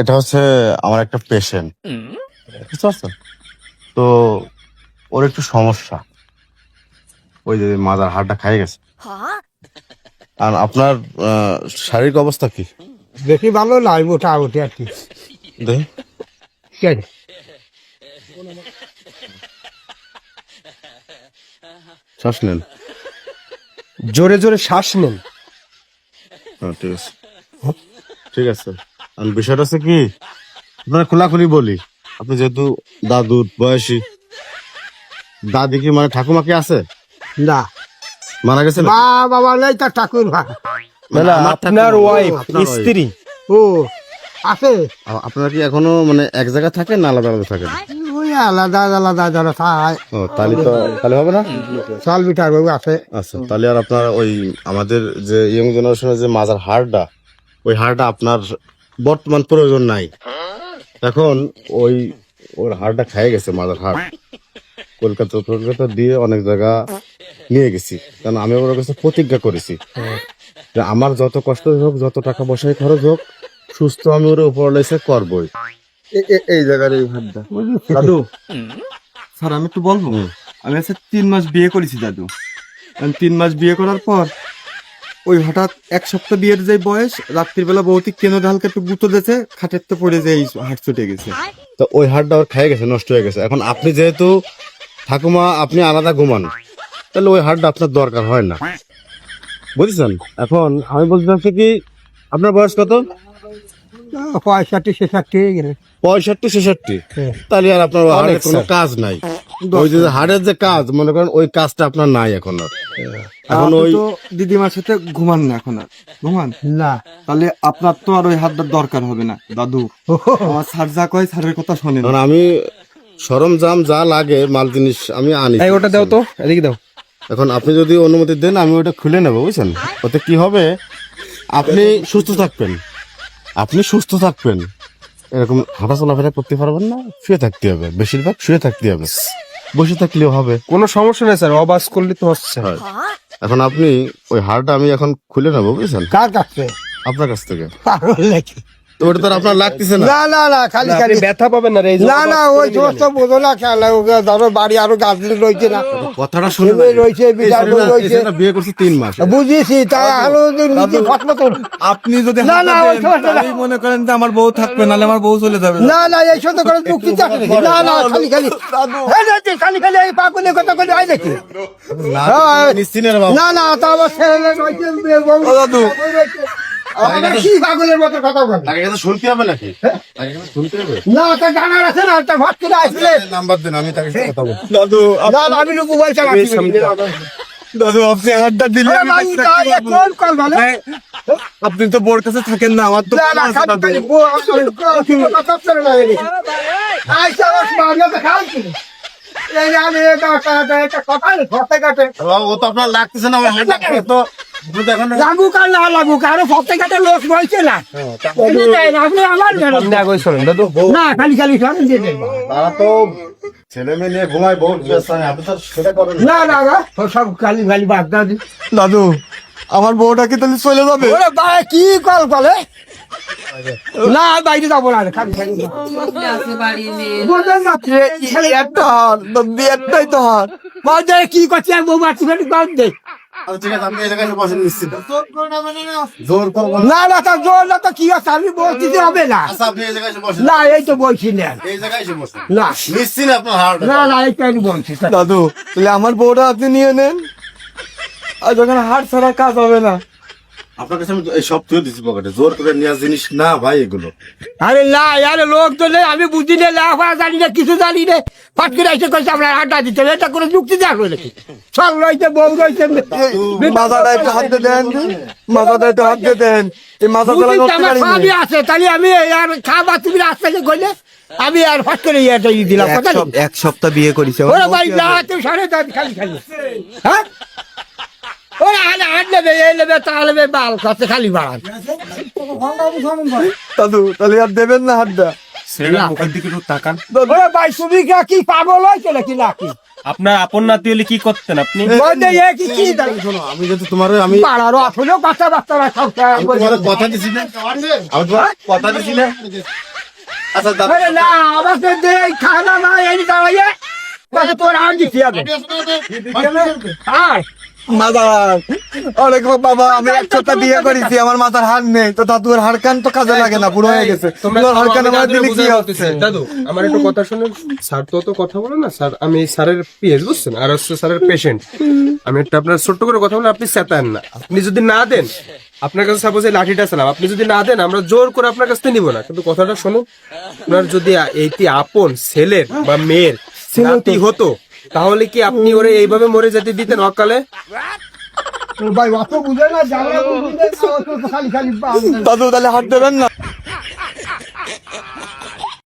এটা হচ্ছে আমার একটা পেশেন্ট বুঝতে পারছেন? তো ওর একটু সমস্যা। ওই যে মাজার হাড়টা খাই গেছে। আর আপনার আহ, শারীরিক অবস্থা কি? বেশি ভালো নয় মোটামুটি আর কি। দেখি। ঠিক আছে শ্বাস নেন। জোরে জোরে শ্বাস নেন। হ্যাঁ ঠিক আছে। ঠিক আছে। আর বিষয়টা হচ্ছে কি আপনার খোলাখুলি বলি আপনি যেহেতু দাদু বয়সী দাদি কি মানে ঠাকুমা কি আছে? না। মারা গেছে? মা বাবা নেই তার ঠাকুর মানে আপনার ওয়াইফ স্ত্রী। ও আছে। আপনারা কি এখনও মানে এক জায়গায় থাকেন না আলাদা আলাদা থাকেন? ওই আলাদা আলাদা যারা খায় ও তাহলে তো তাহলে হবে না? চাল বিটার বাবু আছে। আচ্ছা তাহলে আর আপনার ওই আমাদের যে ইয়ং জেনারেশনের যে মাজার হাড়টা ওই হাড়টা আপনার বর্তমান প্রয়োজন নাই। এখন ওই ওর হাড়টা খেয়ে গেছে মাজার হাড়। কলকাতা কলকাতা দিয়ে অনেক জায়গা নিয়ে গেছি। কারণ আমি ওর কাছে প্রতিজ্ঞা করেছি যে আমার যত কষ্ট হোক যত টাকা পয়সায় খরচ হোক সুস্থ আমি ওর উপর লেসে করবই। এই জায়গার এই হাড়টা দাদু স্যার আমি একটু বলব? আমি আজকে তিন মাস বিয়ে করেছি দাদু। তিন মাস বিয়ে করার পর ওই হঠাৎ এক সপ্তাহ বিয়ের যে বয়স রাত্রিবেলা বৌতি কেন হালকা একটু গুঁতো দিয়েছে খাটের তো পড়ে যে এই হাট ছুটে গেছে। তো ওই হাড়টা ওর খেয়ে গেছে নষ্ট হয়ে গেছে। এখন আপনি যেহেতু ঠাকুমা আপনি আলাদা ঘুমান তাহলে ওই হাড়টা আপনার দরকার হয় না। বুঝেছেন? এখন আমি বলতে চাচ্ছি কি আপনার বয়স কত? পঁয়ষট্টি ছেষট্টি পঁয়ষট্টি ছেষট্টি। হ্যাঁ। তাহলে আর আপনার কোনো কাজ নাই। ওই যে হাড়ের যে কাজ মনে করেন ওই কাজটা আপনার নাই এখন আর। এখন আপনি ওই দিদিমার সাথে ঘুমান না এখন আর। ঘুমান? না। তাহলে আপনার তো আর ওই হাতটার দরকার হবে না দাদু। আমার স্যার যা কয় স্যারের কথা শোনেন। এখন আমি সরঞ্জাম যা লাগে মাল জিনিস আমি আনি। এই ওটা দাও তো এদিকে দাও। এখন আপনি যদি অনুমতি দেন আমি ওটা খুলে নেব বুঝছেন? ওতে কি হবে? আপনি সুস্থ থাকবেন। আপনি সুস্থ থাকবেন। এরকম হাঁটা চলাফেরা করতে পারবেন না শুয়ে থাকতে হবে। বেশিরভাগ শুয়ে থাকতে হবে। বসে থাকলেও হবে। কোনো সমস্যা নেই স্যার অবাস করলে তো হচ্ছে। হয়। এখন আপনি ওই হাড়টা আমি এখন খুলে নেব বুঝছেন? কার কাছে আপনার কাছ থেকে। পাগল নাকি? তো ওটা তো আপনার লাগতেছে না। না না না খালি খালি। ব্যথা পাবেন না রে এই যে না না ওই সমস্ত বোঝো না খেলা ধরো বাড়ি আরও গাছ রয়েছে না। কথাটা শুনে রয়েছে, রয়েছে। বিয়ে করছে তিন মাস। বুঝেছি আলো নিজে আপনি যদি না, না, ওই মনে করেন যে আমার বউ থাকবে নাহলে আমার বউ চলে যাবে না। না এই শত করে চাকরি না। না খালি খালি। খালি খালি এই কথা করে আয় দেখি। হ্যাঁ। না না তা রয়েছে বউ। রয়েছে। কি পাগলের মতো কথা বলে তাকে কিন্তু শুনতে হবে নাকি? তাকে কিন্তু শুনতে হবে। না তা জানার আছে না তা ভাত করে আসলে। নাম্বার দেন আমি তাকে কথা বলব দাদু না না আমি লোক মোবাইল চালাচ্ছি দাদু আপনি হাতটা দিলে তা। আপনি বোর কাছে থাকেন না আমার তো। ও তো আপনার লাগতেছে না না লোক বলছে না। এমনি তাই না, আপনি আমার মেরো। না, খালি খালি সরেন দিয়ে দেন। তারা তো ছেলে মেয়ে নিয়ে ঘুমায় বহু আপনি তো সেটা করেন না। না, না, না, সব খালি খালি বাদ দাও দাদু আমার বউটা কি তাহলে চলে যাবে ওরে কি কল বলে? না, বাইরে যাব না, খালি খালি। বোঝেন না, খালি একটা হাত দাদি একটাই তো হাত বাদ দে, কি করছে বউ মারছি ফেলে বাদ আচ্ছা, করব না। না তা জোর না তো কি আছে? আমি বলছি যে হবে না। আচ্ছা এই না তো বলছি না। এই জায়গায় এসে বসেন। না। না না এইটা আমি বলছি দাদু তাহলে আমার বউটা আপনি নিয়ে নেন। আর যখন হাট ছাড়া কাজ হবে না আপনার কাছে আমি সব তুলে দিচ্ছি পকেটে। জোর করে নেওয়া জিনিস না ভাই এগুলো। আরে না আরে লোক তো নেই আমি বুঝি না লাফা জানি না কিছু জানি না। ফট করে এসে কইছে আমরা আড্ডা দিতে হবে। এটা কোনো যুক্তি দেখো নাকি? সব রয়েছে বউ রয়েছে মাথাটা একটু হাত দিয়ে দেন। মাথাটা একটু হাত দিয়ে দেন। এই মাথা চালা করতে পারি সবই আছে তাহলে আমি আর খাবার তুমি রাস্তা দিয়ে কইলে আমি আর ফট করে ইয়েটা দিলাম এক সপ্তাহ বিয়ে করেছে। ওরে ভাই না তুমি সাড়ে দশ খালি খালি। হ্যাঁ? ওরা আলে আট নেবে এই নেবে তা নেবে বাল করতে খালি বাড়ান। দাদু তাহলে আর দেবেন না হাতটা। আপনার আপন নাতি হলে কি করতেন আপনি? বলতে এ কি কি দাঁড়িয়ে শোনো আমি যদি তোমার আমি পাড়ারও আসলেও বাচ্চা বাচ্চারা সব কথা দিছি না। কথা দিছি না। আচ্ছা দাদু। না আমাকে দে খানা না এই দাঁড়াইয়ে। তোর আম দিচ্ছি আমি আয়। মাদার। অনেক বাবা আমি এক বিয়ে করেছি আমার মাথার হাড় নেই তো দাদুর হাড় কান তো কাজে লাগে না বুড়ো হয়ে গেছে। তোমরা আমার দিলে কি হচ্ছে? দাদু আমার একটু কথা শুনুন স্যার তো তো কথা বলে না স্যার আমি স্যারের পিএস বুঝছেন? আর হচ্ছে স্যারের পেশেন্ট আমি একটা আপনার ছোট্ট করে কথা বলে আপনি চেতান না। আপনি যদি না দেন আপনার কাছে সাপোজ এই লাঠিটা ছিলাম আপনি যদি না দেন আমরা জোর করে আপনার কাছ থেকে নিব না। কিন্তু কথাটা শুনুন আপনার যদি এইটি আপন ছেলের বা মেয়ের হতো তাহলে কি আপনি ওরে এইভাবে মরে যেতে দিতেন অকালে? ভাই অত বুঝে না যারা বুঝে না অত খালি খালি দাদু তাহলে হাত দেবেন না।